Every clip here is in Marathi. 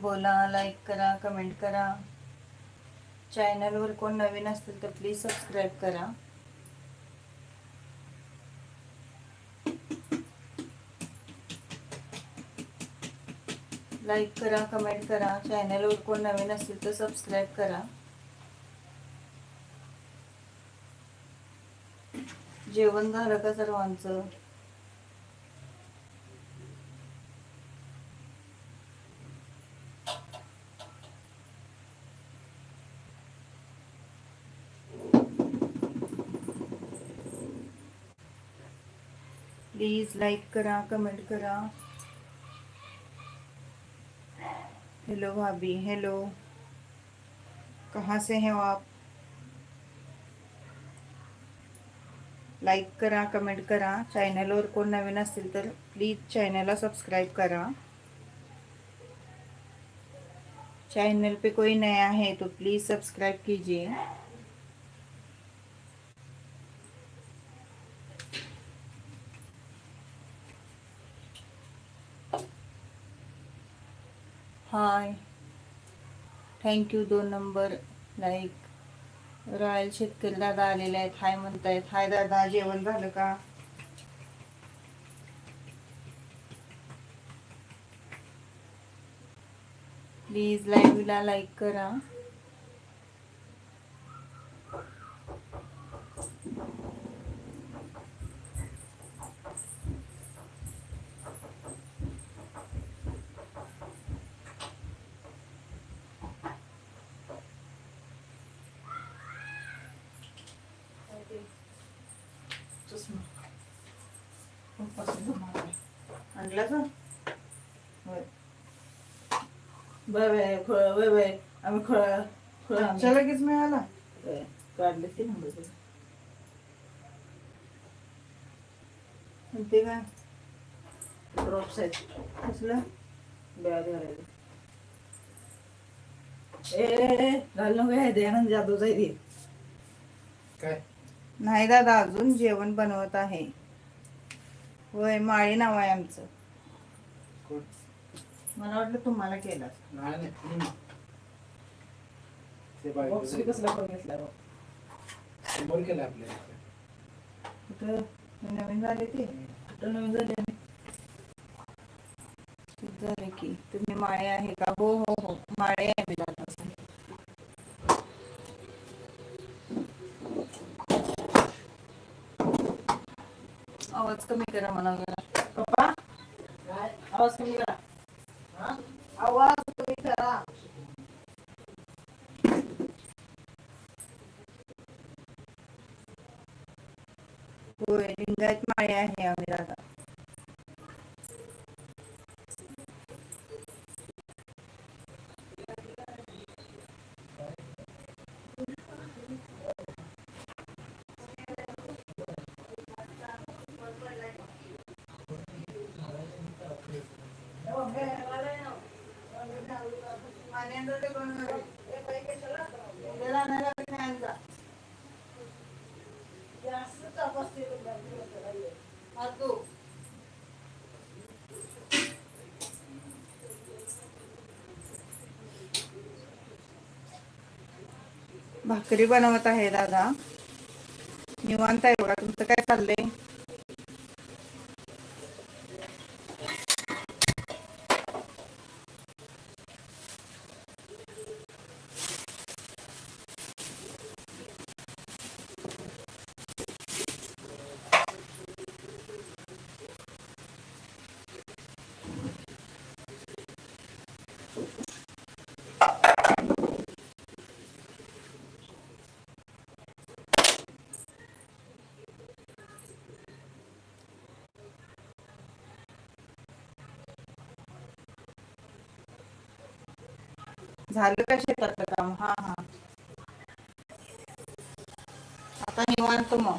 बोला लाईक करा कमेंट करा. चॅनलवर कोण नवीन असतील तर प्लीज सबस्क्राईब करा. लाईक करा कमेंट करा. चॅनलवर कोण नवीन असेल तर सबस्क्राईब करा. जेवण झालं का सर्वांचं? प्लीज लाइक करा कमेंट करा. हेलो भाभी, हेलो। कहाँ से हैं आप? लाइक करा कमेंट करा चैनल और कोण नवीन असतील तो प्लीज़ चैनल सब्सक्राइब करा। चैनल पे कोई नया है तो प्लीज़ सब्सक्राइब कीजिए। हाय. थँक्यू दोन नंबर लाईक रॉयल शेतकरी दादा आलेले आहेत. हाय म्हणतायत. हाय दादा जेवण झालं का? प्लीज लाईव्हला लाईक करा. चष्मा आणला का? होय. बाय बाय खोळ वय बाय आम्ही खोळा खोळा आमच्या लगेच मिळाला. काढले ते नंबर तुला ते काय? Drop size. कसलं? बॅग घालायला ए घाल नको दयानंद जाधव जाईल. काय? नाही दादा अजून जेवण बनवत आहे. होय माळी नाव आहे आमचं. मला वाटलं तुम्हाला केलं नवीन झाले ते. नवीन झाले? झालं की. तुम्ही माळे आहे का? हो हो हो. माळे आहे मी दादा आवाज कमी करा मला पप्पा आवाज कमी करा. आवाज कमी करा. होय लिंगायत माळे आहे आम्ही दादा. भाकरी बनवत आहे दादा. निवांत आहे तुमचं काय चाललंय? झालं का शेतातलं काम? हा हा. आता निवांत मग.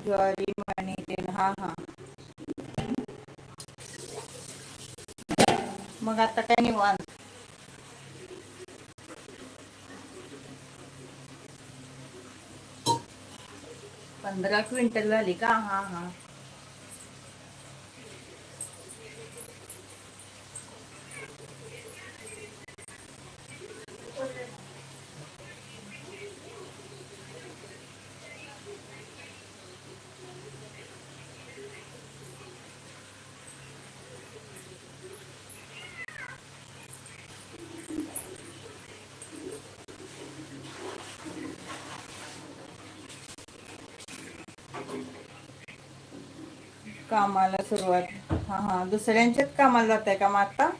ज्वारी मणी ते हा हा. मग आता काय निवांत? पंधरा क्विंटल झाली का? हा हा. कामाला सुरुवात. हा हा. दुसऱ्यांच्याच कामाला जात आहे का मग आता?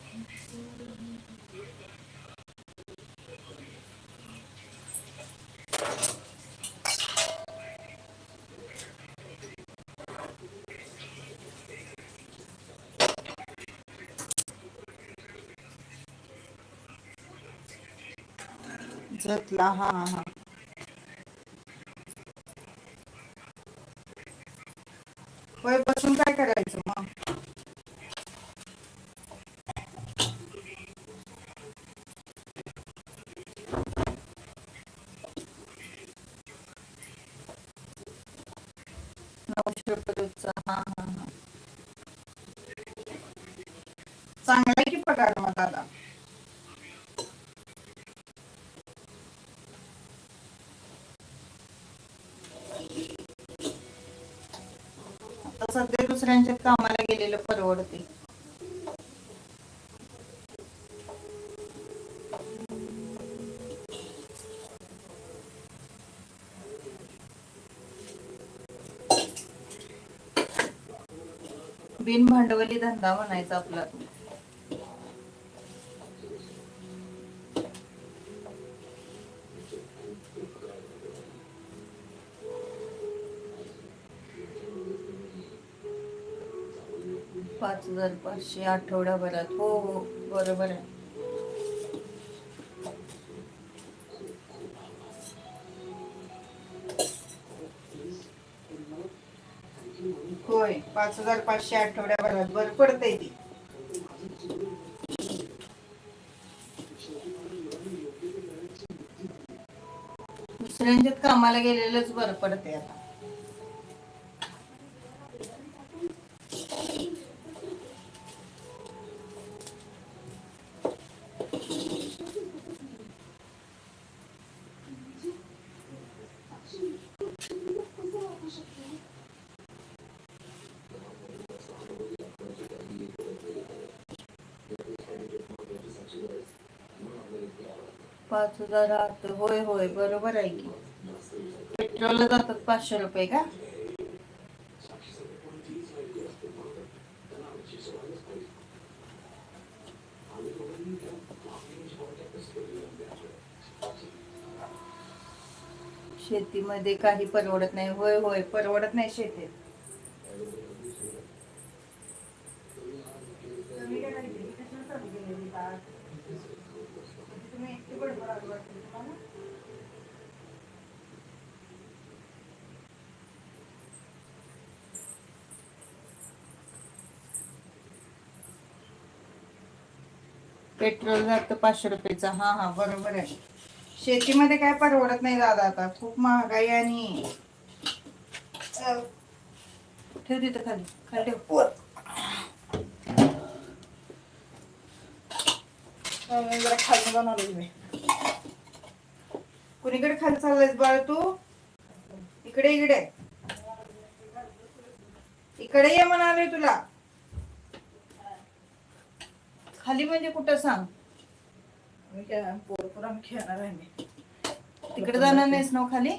जतला हा हा हा होय बसून काय करायचं मग नऊशे हा हा हा. चांगला आहे की पगार मग दादा? आता सध्या दुसऱ्यांचे काम बिन भांडवली धंदा म्हणायचा आपला. पाच हजार पाचशे आठवडाभरात हो हो बरोबर आहे. पाच हजार पाचशे आठवड्याभरात बरं पडतंय ती. दुसऱ्यांच्यात कामाला गेलेलंच बरं पडते आता. पाच हजार आठ होय होय बरोबर आहे की. पेट्रोलला जातात पाचशे रुपये का? शेतीमध्ये काही परवडत नाही. होय होय परवडत नाही शेतीत. पेट्रोल जातं पाचशे रुपयेचा. हा हा बरोबर आहे. शेतीमध्ये काय परवडत नाही दादा आता. खूप महागाई आणि ठेव तिथं खाली. खाली ठेव. जरा खाली मी कुणीकडे खाली चाललायस बाळ तू? इकडे इकडे. इकडे ये म्हणाले तुला. खाली म्हणजे कुठं सांग? मी काय खेळणार आहे मी. तिकडे जाणार नाहीस ना खाली?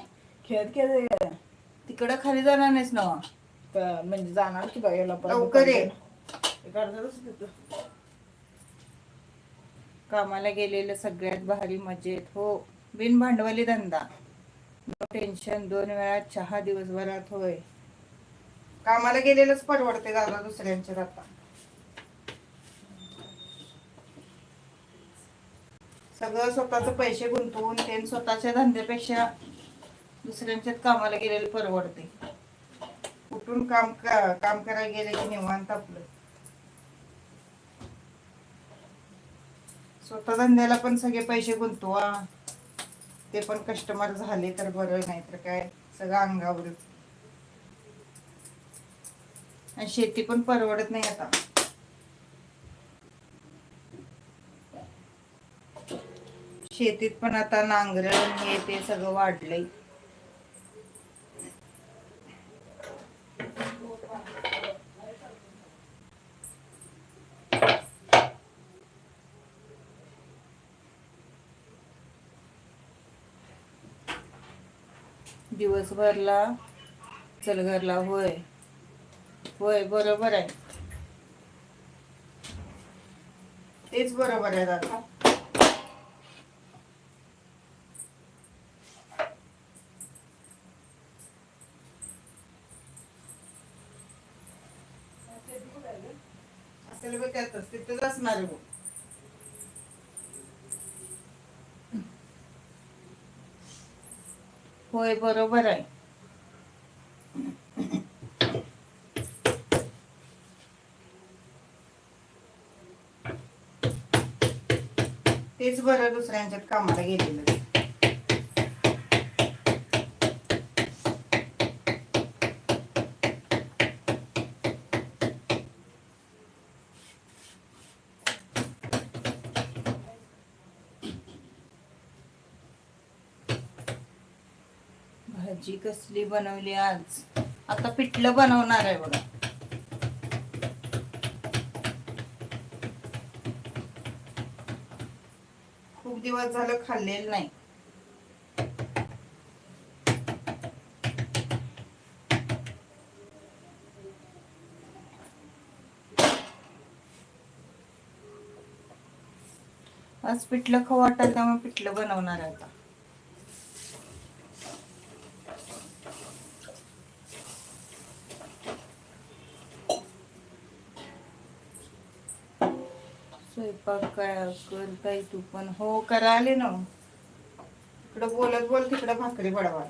खेळत खेळत तिकडे खाली जाणार नाहीस ना प- म्हणजे जाणार की बघायला परत लवकर ये. एक अर्धा तास देतो. कामाला गेलेलं सगळ्यात भारी मजेत हो. बिन भांडवली धंदा. नो टेन्शन दोन वेळा चहा दिवसभरात होय. कामाला गेलेलंच परवडते दादा दुसऱ्यांच्या आता. सगळं स्वतःचे पैसे गुंतवून ते स्वतःच्या धंद्यापेक्षा दुसऱ्यांच्यात कामाला गेलेले परवडते कुठून काम का- काम करायला गेले की निवांत आपलं. स्वतः धंद्याला पण सगळे पैसे गुंतवा. ते पण कस्टमर झाले तर बरं नाही तर काय? सगळं अंगावरच. आणि शेती पण परवडत नाही आता. शेतीत पण आता नांगरण हे ते सगळं वाढलंय. दिवसभरला चलघरला होय. होय बरोबर आहे. तेच बरोबर आहे दादा. तिथंच असणार आहे बघ. होय बरोबर आहे तेच बरं दुसऱ्यांच्यात कामाला गेलेलं भाजी कसली बनवली आज? आता पिठलं बनवणार आहे बघा. खूप दिवस झालं खाल्लेलं नाही. आज पिठलं खाऊ वाटत त्यामुळे पिठलं बनवणार आहे आता. स्वयंपाक काय कर ताई तू पण. हो करा आले ना. इकडं बोलत बोल तिकडं भाकरी बडवा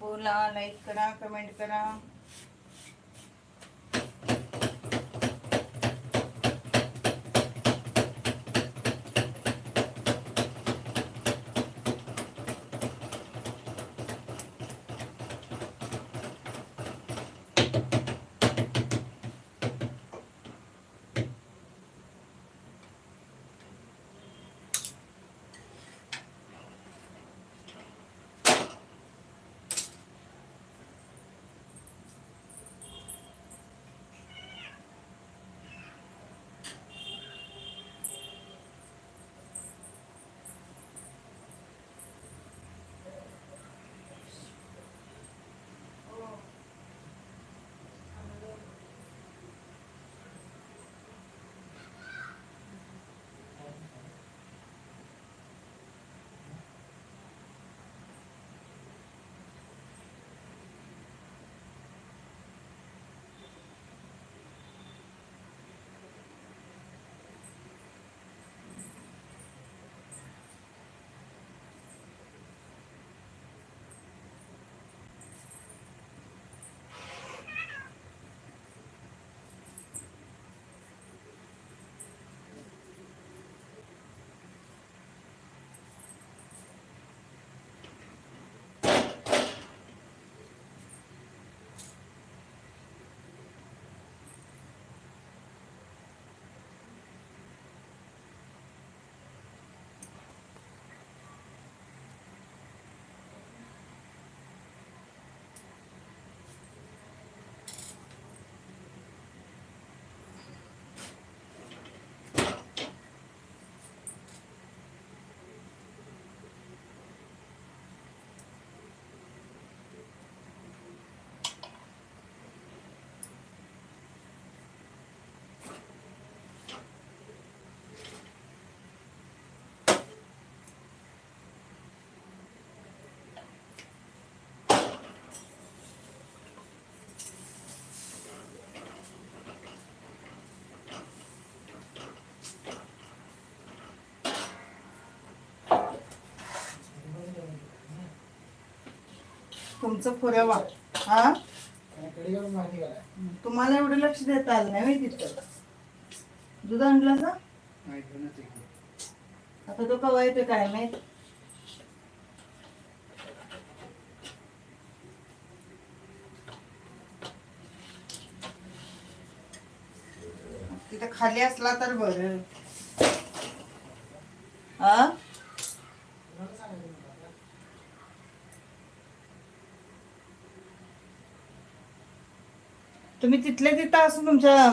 बोला लाईक करा कमेंट करा तुमचं पुरावा. हा? तुम्हाला एवढं लक्ष देता आलं नाही माहिती तिथं. दूध आणलं ना? आता तो कवा येतो काय माहीत? तिथं खाली असला तर बर. हा? तुम्ही तिथल्या तिथं असून तुमच्या